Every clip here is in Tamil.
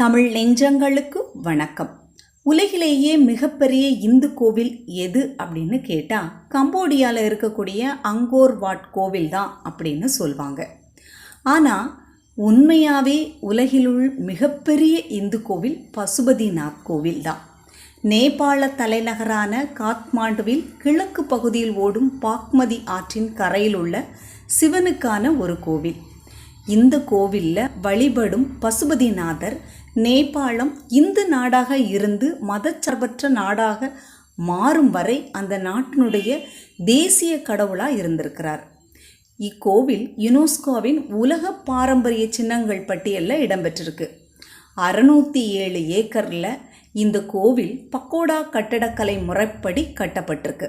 தமிழ் நெஞ்சங்களுக்கு வணக்கம். உலகிலேயே மிகப்பெரிய இந்து கோவில் எது அப்படின்னு கேட்டால் கம்போடியாவில் இருக்கக்கூடிய அங்கோர் வாட் கோவில் தான் அப்படின்னு சொல்லுவாங்க ஆனால் உண்மையாகவே உலகிலுள் மிகப்பெரிய இந்து கோவில் பசுபதிநாத் கோவில் தான். நேபாள தலைநகரான காத்மாண்டுவில் கிழக்கு பகுதியில் ஓடும் பாக்மதி ஆற்றின் கரையில் உள்ள சிவனுக்கான ஒரு கோவில். இந்த கோவிலில் வழிபடும் பசுபதிநாதர் நேபாளம் இந்து நாடாக இருந்து மதச்சார்பற்ற நாடாக மாறும் வரை அந்த நாட்டினுடைய தேசிய கடவுளாக இருந்திருக்கிறார். இக்கோவில் யுனெஸ்கோவின் உலக பாரம்பரிய சின்னங்கள் பட்டியலில் இடம்பெற்றிருக்கு. அறுநூற்றி ஏழு ஏக்கரில் இந்த கோவில் பக்கோடா கட்டடக்கலை முறைப்படி கட்டப்பட்டிருக்கு.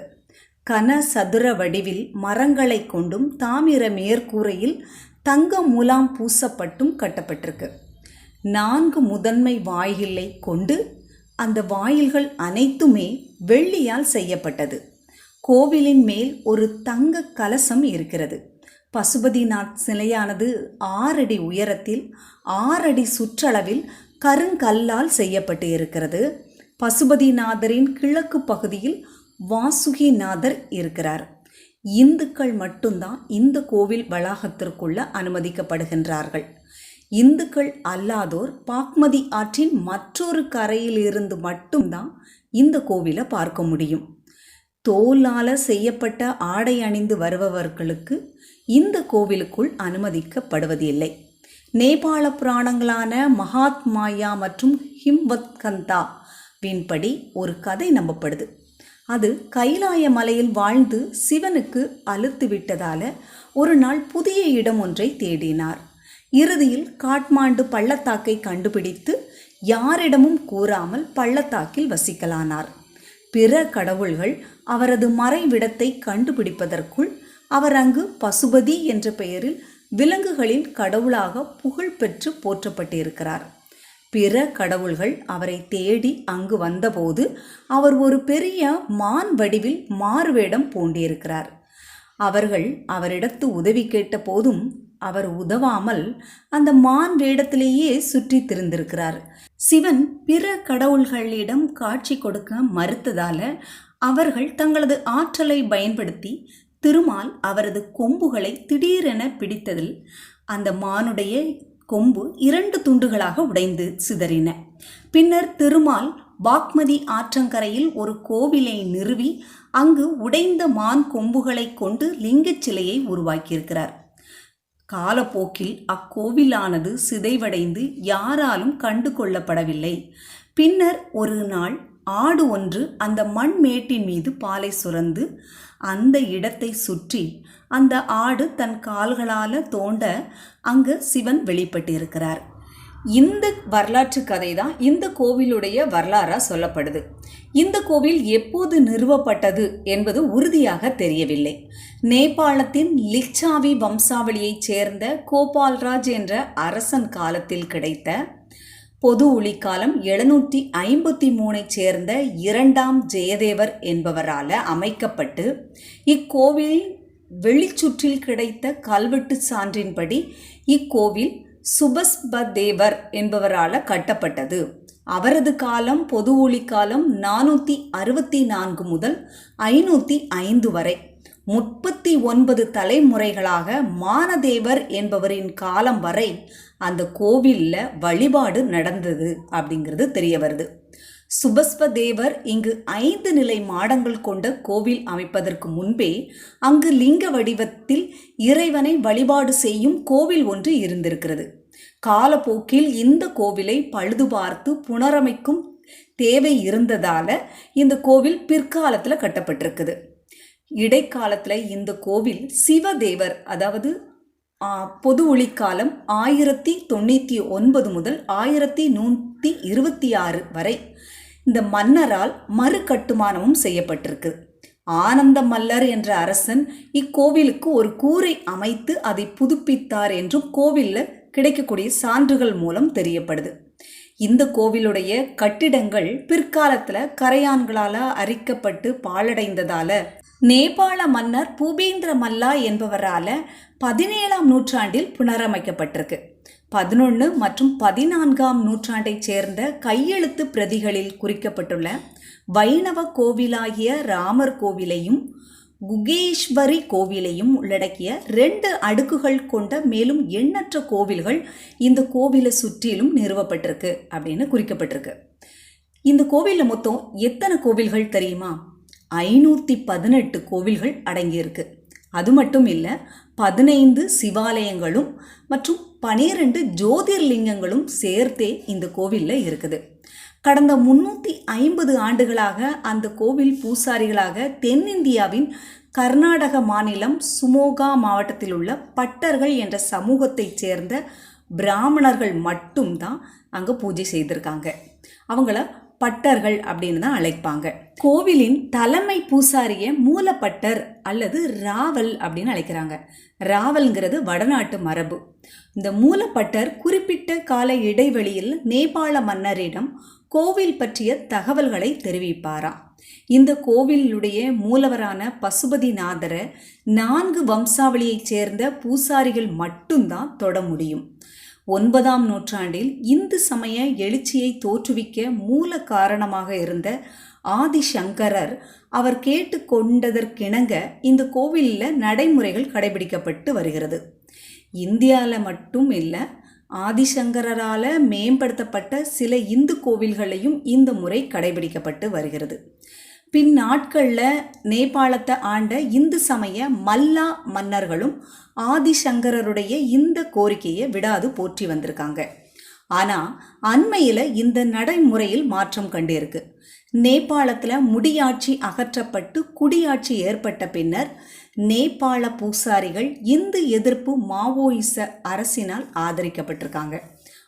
கன சதுர வடிவில் மரங்களை கொண்டும் தாமிர மேற்கூரையில் தங்க முலாம் பூசப்பட்டும் கட்டப்பட்டிருக்கு. நான்கு முதன்மை வாயிலை கொண்டு அந்த வாயில்கள் அனைத்துமே வெள்ளியால் செய்யப்பட்டது. கோவிலின் மேல் ஒரு தங்க கலசம் இருக்கிறது. பசுபதிநாத் சிலையானது ஆறடி உயரத்தில் ஆறடி சுற்றளவில் கருங்கல்லால் செய்யப்பட்டு இருக்கிறது. பசுபதிநாதரின் கிழக்கு பகுதியில் வாசுகிநாதர் இருக்கிறார். இந்துக்கள் மட்டும்தான் இந்த கோவில் வளாகத்திற்குள்ள அனுமதிக்கப்படுகின்றார்கள். இந்துக்கள் அல்லாதோர் பாக்மதி ஆற்றின் மற்றொரு கரையில் இருந்து மட்டும்தான் இந்த கோவிலை பார்க்க முடியும். தோலால் செய்யப்பட்ட ஆடை அணிந்து வருபவர்களுக்கு இந்த கோவிலுக்குள் அனுமதிக்கப்படுவதில்லை. நேபாள புராணங்களான மகாத்மாயா மற்றும் ஹிம்வத்கந்தா வின்படி ஒரு கதை நம்பப்படுது. அது கைலாய மலையில் வாழ்ந்து சிவனுக்கு அழுத்து விட்டதால ஒரு நாள் புதிய இடம் ஒன்றை தேடினார். இறுதியில் காட்மாண்டு பள்ளத்தாக்கை கண்டுபிடித்து யாரிடமும் கூறாமல் பள்ளத்தாக்கில் வசிக்கலானார். பிற கடவுள்கள் அவரது மறைவிடத்தை கண்டுபிடிப்பதற்குள் அவர் அங்கு பசுபதி என்ற பெயரில் விலங்குகளின் கடவுளாக புகழ் பெற்று போற்றப்பட்டிருக்கிறார். பிற கடவுள்கள் அவரை தேடி அங்கு வந்தபோது அவர் ஒரு பெரிய மான் வடிவில் மாறுவேடம் பூண்டிருக்கிறார் அவர்கள் அவரிடத்து உதவி கேட்ட போதும் அவர் உதவாமல் அந்த மான் வேடத்திலேயே சுற்றி திரிந்திருக்கிறார். சிவன் பிற கடவுள்களிடம் காட்சி கொடுக்க மறுத்ததால அவர்கள் தங்களது ஆற்றலை பயன்படுத்தி திருமால் அவரது கொம்புகளை திடீரென பிடித்ததில் அந்த மானுடைய கொம்பு இரண்டு துண்டுகளாக உடைந்து சிதறின. பின்னர் திருமால் பாக்மதி ஆற்றங்கரையில் ஒரு கோவிலை நிறுவி அங்கு உடைந்த மான் கொம்புகளை கொண்டு லிங்கச் சிலையை உருவாக்கியிருக்கிறார். காலப்போக்கில் அக்கோவிலானது சிதைவடைந்து யாராலும் கண்டு கொள்ளப்படவில்லை. பின்னர் ஒரு நாள் ஆடு ஒன்று அந்த மண் மேட்டின் மீது பாலை சுரந்து அந்த இடத்தை சுற்றி அந்த ஆடு தன் கால்களால் தோண்ட அங்கு சிவன் வெளிப்பட்டிருக்கிறார். இந்த வரலாற்று கதை தான் இந்த கோவிலுடைய வரலாறாக சொல்லப்படுது. இந்த கோவில் எப்போது நிறுவப்பட்டது என்பது உறுதியாக தெரியவில்லை. நேபாளத்தின் லிச்சாவி வம்சாவளியைச் சேர்ந்த கோபால்ராஜ் என்ற அரசன் காலத்தில் கிடைத்த பொது ஒளிக்காலம் எழுநூற்றி ஐம்பத்தி மூணைச் சேர்ந்த இரண்டாம் ஜெயதேவர் என்பவரால் அமைக்கப்பட்டு இக்கோவில் வெளிச்சுற்றில் கிடைத்த கல்வெட்டு சான்றின்படி இக்கோவில் சுபஸ்பதேவர் என்பவரால் கட்டப்பட்டது. அவரது காலம் பொது ஒளிக்காலம் நானூற்றி அறுபத்தி நான்கு முதல் ஐநூற்றி ஐந்து வரை. முப்பத்தி ஒன்பது தலைமுறைகளாக மானதேவர் என்பவரின் காலம் வரை அந்த கோவிலில் வழிபாடு நடந்தது அப்படிங்கிறது தெரிய வருது. சுபஸ்வதேவர் இங்கு ஐந்து நிலை மாடங்கள் கொண்ட கோவில் அமைப்பதற்கு முன்பே அங்கு லிங்க வடிவத்தில் இறைவனை வழிபாடு செய்யும் கோவில் ஒன்று இருந்திருக்கிறது. காலப்போக்கில் இந்த கோவிலை பழுதுபார்த்து புனரமைக்கும் தேவை இருந்ததால இந்த கோவில் பிற்காலத்தில் கட்டப்பட்டிருக்குது. இடைக்காலத்தில் இந்த கோவில் சிவதேவர் அதாவது பொது ஒளிக்காலம் ஆயிரத்தி தொண்ணூற்றி ஒன்பது முதல் ஆயிரத்தி நூற்றி இருபத்தி ஆறு வரை இந்த மன்னரால் மறு கட்டுமானமும் செய்யப்பட்டிருக்கு. ஆனந்த மல்லர் என்ற அரசன் இக்கோவிலுக்கு ஒரு கூரை அமைத்து அதை புதுப்பித்தார் என்றும் கோவிலில் கிடைக்கக்கூடிய சான்றுகள் மூலம் தெரியப்படுது. இந்த கோவிலுடைய கட்டிடங்கள் பிற்காலத்தில் கரையான்களால் அரிக்கப்பட்டு பாழடைந்ததால் நேபாள மன்னர் பூபேந்திர மல்லா என்பவரால் பதினேழாம் நூற்றாண்டில் புனரமைக்கப்பட்டிருக்கு. பதினொன்று மற்றும் பதினான்காம் நூற்றாண்டைச் சேர்ந்த கையெழுத்து பிரதிகளில் குறிக்கப்பட்டுள்ள வைணவ கோவிலாகிய ராமர் கோவிலையும் குகேஸ்வரி கோவிலையும் உள்ளடக்கிய ரெண்டு அடுக்குகள் கொண்ட மேலும் எண்ணற்ற கோவில்கள் இந்த கோவிலை சுற்றிலும் நிறுவப்பட்டிருக்கு அப்படின்னு குறிக்கப்பட்டிருக்கு. இந்த கோவிலில் மொத்தம் எத்தனை கோவில்கள் தெரியுமா? ஐநூற்றி பதினெட்டு கோவில்கள் அடங்கியிருக்கு. அது மட்டும் இல்லை பதினைந்து சிவாலயங்களும் மற்றும் பனிரெண்டு ஜோதிர்லிங்கங்களும் சேர்த்தே இந்த கோவிலில் இருக்குது. கடந்த முன்னூற்றி ஐம்பது ஆண்டுகளாக அந்த கோவில் பூசாரிகளாக தென்னிந்தியாவின் கர்நாடக மாநிலம் சுமோகா மாவட்டத்தில் உள்ள பட்டர்கள் என்ற சமூகத்தைச் சேர்ந்த பிராமணர்கள் மட்டும்தான் அங்கே பூஜை செய்திருக்காங்க. அவங்கள பட்டர்கள் அப்படின்னு தான் அழைப்பாங்க. கோவிலின் தலைமை பூசாரிய மூலப்பட்டர் அல்லது ராவல் அப்படின்னு அழைக்கிறாங்க. ராவல்ங்கிறது வடநாட்டு மரபு. இந்த மூலப்பட்டர் குறிப்பிட்ட கால இடைவெளியில் நேபாள மன்னரிடம் கோவில் பற்றிய தகவல்களை தெரிவிப்பாராம். இந்த கோவிலுடைய மூலவரான பசுபதிநாதரை நான்கு வம்சாவளியைச் சேர்ந்த பூசாரிகள் மட்டும்தான் தொட முடியும். ஒன்பதாம் நூற்றாண்டில் இந்து சமய எழுச்சியை தோற்றுவிக்க மூல காரணமாக இருந்த ஆதிசங்கரர் அவர் கேட்டுக்கொண்டதற்கிணங்க இந்த கோவிலில் நடைமுறைகள் கடைபிடிக்கப்பட்டு வருகிறது. இந்தியாவில் மட்டும் இல்லை ஆதிசங்கரால் மேம்படுத்தப்பட்ட சில இந்து கோவில்களையும் இந்த முறை கடைபிடிக்கப்பட்டு வருகிறது. பின் நாட்களில் நேபாளத்தை ஆண்ட இந்து சமய மல்லா மன்னர்களும் ஆதிசங்கரருடைய இந்த கோரிக்கையை விடாது போற்றி வந்திருக்காங்க. ஆனால் அண்மையில் இந்த நடைமுறையில் மாற்றம் கண்டிருக்கு. நேபாளத்தில் முடியாட்சி அகற்றப்பட்டு குடியாட்சி ஏற்பட்ட பின்னர் நேபாள பூசாரிகள் இந்து எதிர்ப்பு மாவோயிச அரசினால் ஆதரிக்கப்பட்டிருக்காங்க.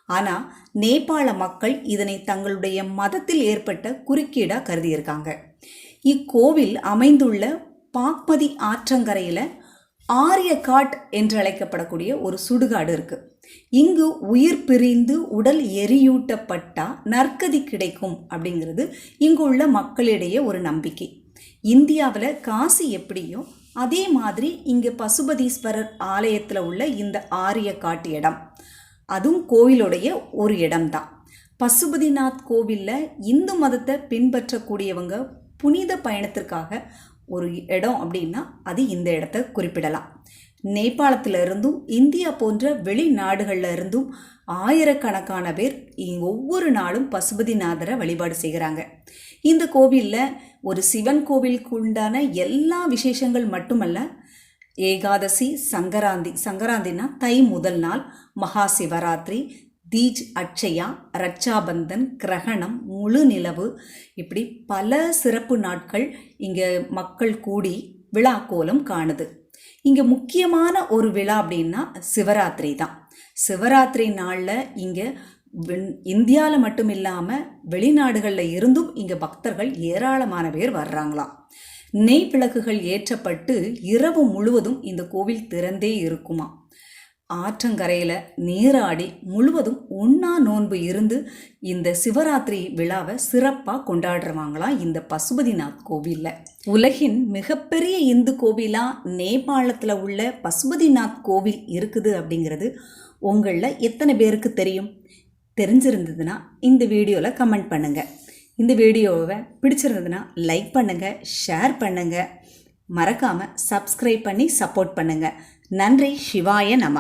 ஆனால் நேபாள மக்கள் இதனை தங்களுடைய மதத்தில் ஏற்பட்ட குறுக்கீடாக கருதியிருக்காங்க. இக்கோவில் அமைந்துள்ள பாக்மதி ஆற்றங்கரையில் ஆரியகாட் என்று அழைக்கப்படக்கூடிய ஒரு சுடுகாடு இருக்கு. இங்கு உயிர் பிரிந்து உடல் எரியூட்டப்பட்டா நற்கதி கிடைக்கும் அப்படிங்கிறது இங்கு உள்ள மக்களிடையே ஒரு நம்பிக்கை. இந்தியாவில் காசி எப்படியோ அதே மாதிரி இங்கே பசுபதீஸ்வரர் ஆலயத்தில் உள்ள இந்த ஆரியகாட் இடம். அதுவும் கோவிலுடைய ஒரு இடம்தான். பசுபதிநாத் கோவிலில் இந்து மதத்தை பின்பற்றக்கூடியவங்க புனித பயணத்திற்காக ஒரு இடம் அப்படின்னா அது இந்த இடத்த குறிப்பிடலாம். நேபாளத்தில் இருந்தும் இந்தியா போன்ற வெளிநாடுகளில் இருந்தும் ஆயிரக்கணக்கான பேர் ஒவ்வொரு நாளும் பசுபதிநாதரை வழிபாடு செய்கிறாங்க. இந்த கோவிலில் ஒரு சிவன் கோவிலுக்கு உண்டான எல்லா விசேஷங்கள் மட்டுமல்ல ஏகாதசி சங்கராந்தி. சங்கராந்தினா தை முதல் நாள் மகா சிவராத்திரி தீஜ் அட்சயா ரட்சாபந்தன் கிரகணம் முழு நிலவு. இப்படி பல சிறப்பு நாட்கள் இங்கே மக்கள் கூடி விழா கோலம் காணுது. இங்கே முக்கியமான ஒரு விழா அப்படின்னா சிவராத்திரி தான். சிவராத்திரி நாளில் இங்கே இந்தியாவில் மட்டும் இல்லாமல் வெளிநாடுகளில் இருந்தும் இங்கே பக்தர்கள் ஏராளமான பேர் வர்றாங்களாம். நெய் விளக்குகள் ஏற்றப்பட்டு இரவு முழுவதும் இந்த கோவில் திறந்தே இருக்குமா? ஆற்றங்கரையில் நீராடி முழுவதும் உண்ணா நோன்பு இருந்து இந்த சிவராத்திரி விழாவை சிறப்பாக கொண்டாடுறவாங்களாம் இந்த பசுபதிநாத் கோவிலில். உலகின் மிகப்பெரிய இந்து கோவிலாக நேபாளத்தில் உள்ள பசுபதிநாத் கோவில் இருக்குது அப்படிங்கிறது உங்களில் எத்தனை பேருக்கு தெரியும்? தெரிஞ்சிருந்ததுன்னா இந்த வீடியோவில் கமெண்ட் பண்ணுங்கள் இந்த வீடியோவை பிடிச்சிருந்ததுன்னா லைக் பண்ணுங்கள் ஷேர் பண்ணுங்கள் மறக்காமல் சப்ஸ்கிரைப் பண்ணி சப்போர்ட் பண்ணுங்கள் நன்றி சிவாய நம.